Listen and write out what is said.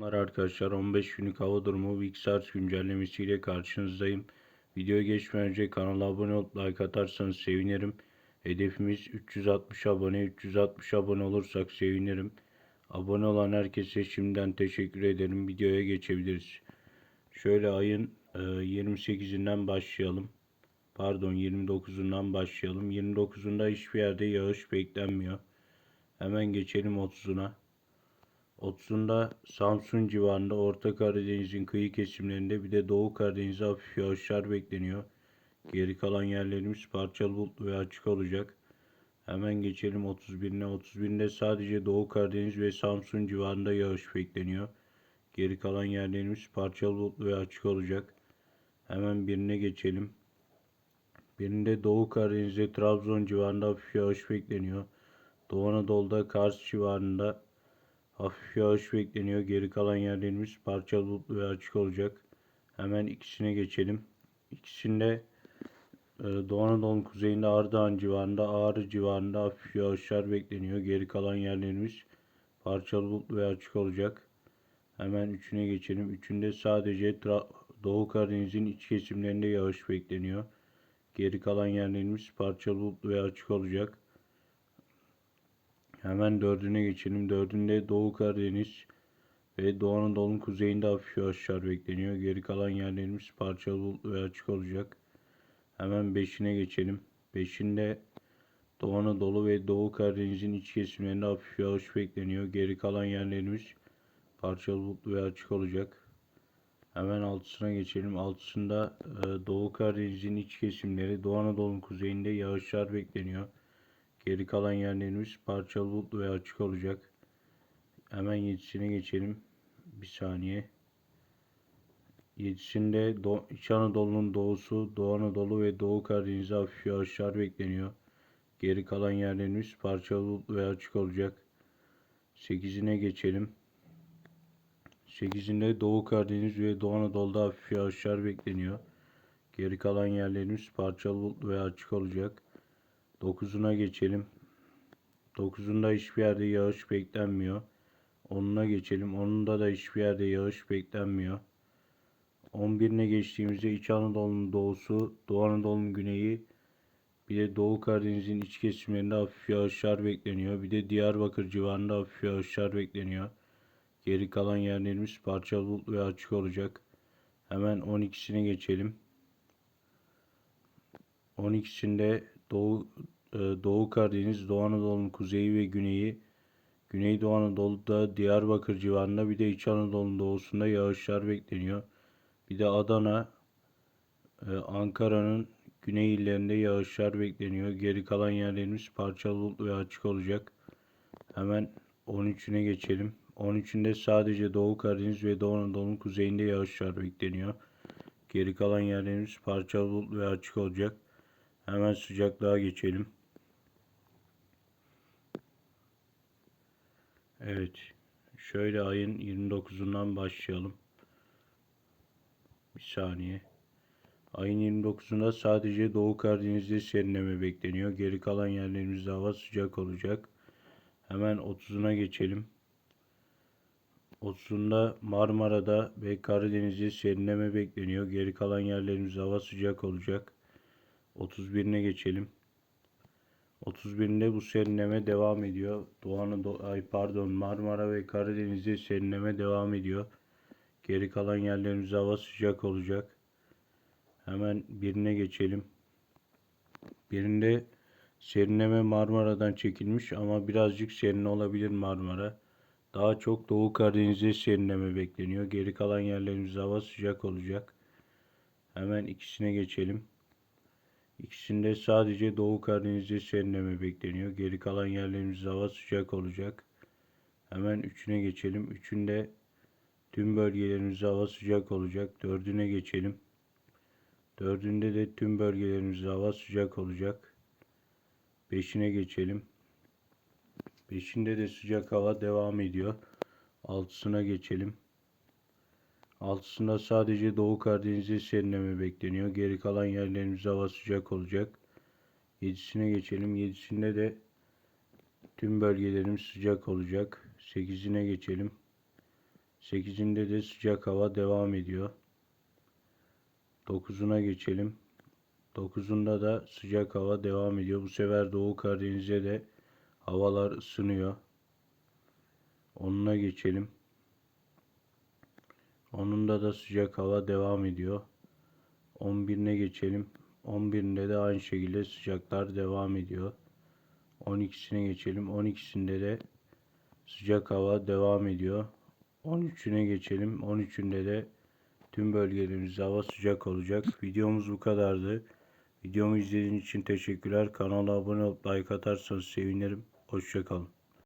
Merhabalar arkadaşlar 15 günlük hava durumu Vixars güncellemesiyle karşınızdayım. Videoya geçmeden önce kanala abone olup like atarsanız sevinirim. Hedefimiz 360 abone 360 abone olursak sevinirim. Abone olan herkese şimdiden teşekkür ederim. Videoya geçebiliriz. Şöyle ayın e, 28'inden başlayalım. Pardon 29'undan başlayalım. 29'unda hiçbir yerde yağış beklenmiyor. Hemen geçelim 30'una. 30'unda Samsun civarında Orta Karadeniz'in kıyı kesimlerinde bir de Doğu Karadeniz'de hafif yağışlar bekleniyor. Geri kalan yerlerimiz parçalı bulutlu ve açık olacak. Hemen geçelim 31'ine. 31'inde sadece Doğu Karadeniz ve Samsun civarında yağış bekleniyor. Geri kalan yerlerimiz parçalı bulutlu ve açık olacak. Hemen birine geçelim. Birinde Doğu Karadeniz'de Trabzon civarında hafif yağış bekleniyor. Doğu Anadolu'da Kars civarında Hafif yağış bekleniyor. Geri kalan yerlerimiz parçalı bulutlu ve açık olacak. Hemen ikisine geçelim. İkisinde e, Doğu Anadolu'nun kuzeyinde Ardahan civarında, Ağrı civarında hafif yağışlar bekleniyor. Geri kalan yerlerimiz parçalı bulutlu ve açık olacak. Hemen üçüne geçelim. Üçünde sadece Tra- Doğu Karadeniz'in iç kesimlerinde yağış bekleniyor. Geri kalan yerlerimiz parçalı bulutlu ve açık olacak. Hemen dördüne geçelim. Dördünde Doğu Karadeniz ve Doğu Anadolu'nun kuzeyinde hafif yağışlar bekleniyor. Geri kalan yerlerimiz parçalı bulutlu ve açık olacak. Hemen beşine geçelim. Beşinde Doğu Anadolu ve Doğu Karadeniz'in iç kesimlerinde hafif yağış bekleniyor. Geri kalan yerlerimiz parçalı bulutlu ve açık olacak. Hemen altısına geçelim. Altısında e, Doğu Karadeniz'in iç kesimleri, Doğu Anadolu'nun kuzeyinde yağışlar bekleniyor. Geri kalan yerlerimiz parçalı bulutlu ve açık olacak. Hemen yedisine geçelim. Bir saniye. Yedisinde Do İç Anadolu'nun doğusu, Doğu Anadolu ve Doğu Karadeniz'e hafif yağışlar bekleniyor. Geri kalan yerlerimiz parçalı bulutlu ve açık olacak. Sekizine geçelim. Sekizinde Doğu Karadeniz ve Doğu Anadolu'da hafif yağışlar bekleniyor. Geri kalan yerlerimiz parçalı bulutlu ve açık olacak. 9'una geçelim. 9'unda hiçbir yerde yağış beklenmiyor. 10'una geçelim. 10'unda da hiçbir yerde yağış beklenmiyor. 11'ine geçtiğimizde İç Anadolu'nun doğusu, Doğu Anadolu'nun güneyi, bir de Doğu Karadeniz'in iç kesimlerinde hafif yağışlar bekleniyor. Bir de Diyarbakır civarında hafif yağışlar bekleniyor. Geri kalan yerlerimiz parçalı bulutlu ve açık olacak. Hemen 12'sine geçelim. 12'sinde Doğu e, Doğu Karadeniz, Doğu Anadolu'nun kuzeyi ve güneyi, Güneydoğu Anadolu'da Diyarbakır civarında bir de İç Anadolu'nun doğusunda yağışlar bekleniyor. Bir de Adana, e, Ankara'nın güney illerinde yağışlar bekleniyor. Geri kalan yerlerimiz parçalı bulutlu ve açık olacak. Hemen 13'üne geçelim. 13'ünde sadece Doğu Karadeniz ve Doğu Anadolu'nun kuzeyinde yağışlar bekleniyor. Geri kalan yerlerimiz parçalı bulutlu ve açık olacak. Hemen sıcaklığa geçelim. Evet. Şöyle ayın 29'undan başlayalım. Bir saniye. Ayın 29'unda sadece Doğu Karadeniz'de serinleme bekleniyor. Geri kalan yerlerimizde hava sıcak olacak. Hemen 30'una geçelim. 30'unda Marmara'da ve Karadeniz'de serinleme bekleniyor. Geri kalan yerlerimizde hava sıcak olacak. 31'ine geçelim. 31'inde bu serinleme devam ediyor. Doğu Anadolu, ay pardon Marmara ve Karadeniz'de serinleme devam ediyor. Geri kalan yerlerimizde hava sıcak olacak. Hemen birine geçelim. Birinde serinleme Marmara'dan çekilmiş ama birazcık serin olabilir Marmara. Daha çok Doğu Karadeniz'de serinleme bekleniyor. Geri kalan yerlerimizde hava sıcak olacak. Hemen ikisine geçelim. İkisinde sadece Doğu Karadeniz'de serinleme bekleniyor. Geri kalan yerlerimizde hava sıcak olacak. Hemen üçüne geçelim. Üçünde tüm bölgelerimizde hava sıcak olacak. Dördüne geçelim. Dördünde de tüm bölgelerimizde hava sıcak olacak. Beşine geçelim. Beşinde de sıcak hava devam ediyor. Altısına geçelim. Altısında sadece Doğu Karadeniz'de serinleme bekleniyor. Geri kalan yerlerimizde hava sıcak olacak. Yedisine geçelim. Yedisinde de tüm bölgelerimiz sıcak olacak. Sekizine geçelim. 8'inde de sıcak hava devam ediyor. 9'una geçelim. 9'unda da sıcak hava devam ediyor. Bu sefer Doğu Karadeniz'e de havalar ısınıyor. 10'una geçelim. 10'unda da sıcak hava devam ediyor. 11'ine geçelim. 11'inde de aynı şekilde sıcaklar devam ediyor. 12'sine geçelim. 12'sinde de sıcak hava devam ediyor. 13'üne geçelim. 13'ünde de tüm bölgelerimizde hava sıcak olacak. Videomuz bu kadardı. Videomu izlediğiniz için teşekkürler. Kanala abone olup like atarsanız sevinirim. Hoşçakalın.